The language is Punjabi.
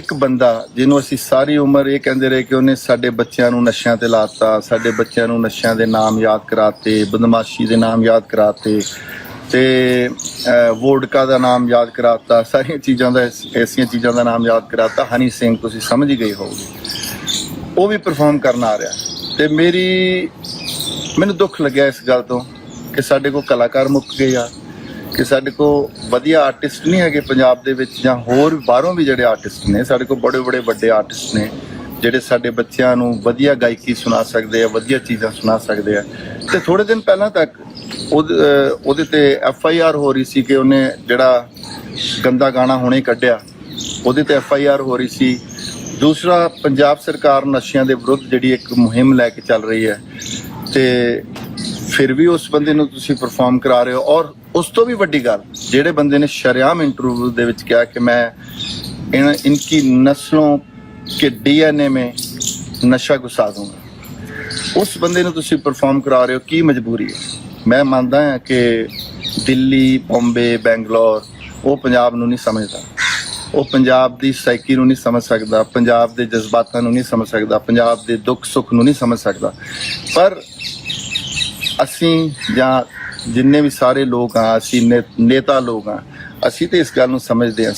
ਇੱਕ ਬੰਦਾ ਜਿਹਨੂੰ ਅਸੀਂ ਸਾਰੀ ਉਮਰ ਇਹ ਕਹਿੰਦੇ ਰਹੇ ਕਿ ਉਹਨੇ ਸਾਡੇ ਬੱਚਿਆਂ ਨੂੰ ਨਸ਼ਿਆਂ ਤੇ ਲਾਤਾ, ਸਾਡੇ ਬੱਚਿਆਂ ਨੂੰ ਨਸ਼ਿਆਂ ਦੇ ਨਾਮ ਯਾਦ ਕਰਾਤੇ, ਬਦਮਾਸ਼ੀ ਦੇ ਨਾਮ ਯਾਦ ਕਰਾਤੇ ਤੇ ਵੋਡਕਾ ਦਾ ਨਾਮ ਯਾਦ ਕਰਾਤਾ, ਸਾਰੀਆਂ ਚੀਜ਼ਾਂ ਦਾ ਐਸੀਆਂ ਚੀਜ਼ਾਂ ਦਾ ਨਾਮ ਯਾਦ ਕਰਾਤਾ। ਹਨੀ ਸਿੰਘ, ਤੁਸੀਂ ਸਮਝ ਹੀ ਗਏ ਹੋਵੋਗੇ। ਉਹ ਵੀ ਪਰਫਾਰਮ ਕਰਨ ਆ ਰਿਹਾ। ਤੇ ਮੇਰੀ, ਮੈਨੂੰ ਦੁੱਖ ਲੱਗਿਆ ਇਸ ਗੱਲ ਤੋਂ ਕਿ ਸਾਡੇ ਕੋਲ ਕਲਾਕਾਰ ਮੁੱਕ ਗਏ ਆ। ਕਿ ਸਾਡੇ ਕੋਲ ਵਧੀਆ ਆਰਟਿਸਟ ਨਹੀਂ ਹੈਗੇ ਪੰਜਾਬ ਦੇ ਵਿੱਚ ਜਾਂ ਹੋਰ ਬਾਹਰੋਂ ਵੀ ਜਿਹੜੇ ਆਰਟਿਸਟ ਨੇ, ਸਾਡੇ ਕੋਲ ਬੜੇ ਬੜੇ ਵੱਡੇ ਆਰਟਿਸਟ ਨੇ ਜਿਹੜੇ ਸਾਡੇ ਬੱਚਿਆਂ ਨੂੰ ਵਧੀਆ ਗਾਇਕੀ ਸੁਣਾ ਸਕਦੇ ਆ, ਵਧੀਆ ਚੀਜ਼ਾਂ ਸੁਣਾ ਸਕਦੇ ਆ। ਤੇ ਥੋੜੇ ਦਿਨ ਪਹਿਲਾਂ ਤੱਕ ਉਹਦੇ ਤੇ ਐਫ ਆਈ ਆਰ ਹੋ ਰਹੀ ਸੀ ਕਿ ਉਹਨੇ ਜਿਹੜਾ ਗੰਦਾ ਗਾਣਾ ਹੁਣੇ ਕੱਢਿਆ, ਉਹਦੇ ਤੇ ਐਫ ਆਈ ਆਰ ਹੋ ਰਹੀ ਸੀ। ਦੂਸਰਾ ਪੰਜਾਬ ਸਰਕਾਰ ਨਸ਼ਿਆਂ ਦੇ ਵਿਰੁੱਧ ਜਿਹੜੀ ਇੱਕ ਮੁਹਿੰਮ ਲੈ ਕੇ ਚੱਲ ਰਹੀ ਹੈ ਤੇ ਫਿਰ ਵੀ ਉਸ ਬੰਦੇ ਨੂੰ ਤੁਸੀਂ ਪਰਫਾਰਮ ਕਰਾ ਰਹੇ ਹੋ ਔਰ ਉਸ ਤੋਂ ਵੀ ਵੱਡੀ ਗੱਲ, ਜਿਹੜੇ ਬੰਦੇ ਨੇ ਸ਼ਰਿਆਮ ਇੰਟਰਵਿਊ ਦੇ ਵਿੱਚ ਕਿਹਾ ਕਿ ਮੈਂ ਇਹਨਾਂ ਇਨਕੀ ਨਸਲੋਂ ਕੇ ਡੀਐਨਏ ਮੇ ਨਸ਼ਾ ਘੁਸਾ ਦੂੰਗਾ। ਉਸ ਬੰਦੇ ਨੂੰ ਤੁਸੀਂ ਪਰਫਾਰਮ ਕਰਾ ਰਹੇ ਹੋ, ਕੀ ਮਜਬੂਰੀ ਹੈ? ਮੈਂ ਮੰਨਦਾ ਹਾਂ ਕਿ ਦਿੱਲੀ, ਬੰਬੇ, ਬੈਂਗਲੌਰ, ਉਹ ਪੰਜਾਬ ਨੂੰ ਨਹੀਂ ਸਮਝਦਾ। ਉਹ ਪੰਜਾਬ ਦੀ ਸਾਈਕੀ ਨੂੰ ਨਹੀਂ ਸਮਝ ਸਕਦਾ, ਪੰਜਾਬ ਦੇ ਜਜ਼ਬਾਤਾਂ ਨੂੰ ਨਹੀਂ ਸਮਝ ਸਕਦਾ, ਪੰਜਾਬ ਦੇ ਦੁੱਖ ਸੁੱਖ ਨੂੰ ਨਹੀਂ ਸਮਝ ਸਕਦਾ। ਪਰ ਅਸੀਂ ਜਾਂ ਜਿੰਨੇ ਵੀ ਸਾਰੇ ਲੋਕ ਆ, ਅਸੀਂ ਨੇ- ਨੇਤਾ ਲੋਕ ਆ, ਅਸੀਂ ਤੇ ਇਸ ਗੱਲ ਨੂੰ ਸਮਝਦੇ ਹਾਂ